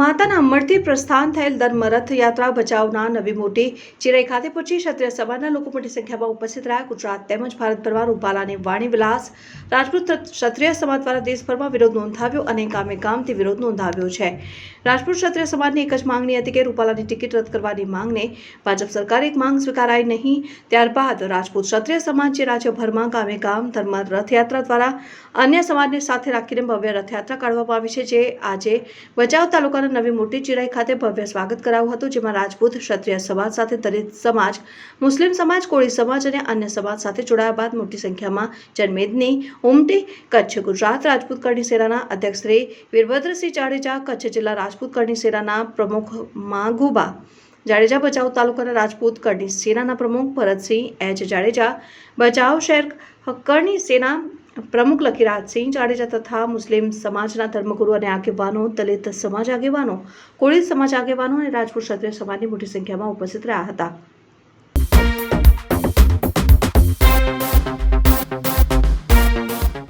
માતાના અમરથી પ્રસ્થાન થયેલ ધર્મ રથયાત્રા બચાવના નવી મોટી ચિરાઈ ખાતે પહોંચી ક્ષત્રિય સમાજના લોકો મોટી સંખ્યામાં ઉપસ્થિત રહ્યા. ગુજરાત તેમજ ભારતભરમાં રૂપાલાની વાણી વિલાસ રાજપૂત ક્ષત્રિય સમાજ દ્વારા દેશભરમાં વિરોધ નોંધાવ્યો અને ગામે ગામથી વિરોધ નોંધાવ્યો છે. રાજપૂત ક્ષત્રિય સમાજની એક જ માંગણી હતી કે રૂપાલાની ટિકિટ રદ કરવાની માંગને ભાજપ સરકારે એક માંગ સ્વીકારાઈ નહીં. ત્યારબાદ રાજપૂત ક્ષત્રિય સમાજે રાજ્યભરમાં ગામે ગામ ધર્મ રથયાત્રા દ્વારા અન્ય સમાજને સાથે રાખીને ભવ્ય રથયાત્રા કાઢવામાં આવી છે, જે આજે ભચાઉ તાલુકાના નવી મોટી ચિરાઈ ખાતે ભવ્ય સ્વાગત કરાયું હતું, જેમાં રાજપૂત, ક્ષત્રિય સમાજ સાથે દલિત સમાજ, મુસ્લિમ સમાજ, કોળી સમાજ અને અન્ય સમાજ સાથે જોડાયા બાદ મોટી સંખ્યામાં જનમેદની ઉમટી. કચ્છ ગુજરાત રાજપૂત કરણી સેનાના અધ્યક્ષ શ્રી વીરભદ્રસિંહ જાડેજા, કચ્છ જિલ્લા રાજપૂત કરણી સેનાના પ્રમુખ માગુબા જાડેજા બચાવ તાલુકાના રાજપૂત કરણી સેનાના પ્રમુખ ભરતસિંહ એચ જાડેજા બચાવ શહેર કરણી સેના પ્રમુખ લખીરાજસિંહ જાડેજા તથા મુસ્લિમ સમાજના ધર્મગુરુ અને આગેવાનો, દલિત સમાજ આગેવાનો, કોળી સમાજ આગેવાનો અને રાજપૂત ક્ષત્રિય સમાજની મોટી સંખ્યામાં ઉપસ્થિત રહ્યા હતા.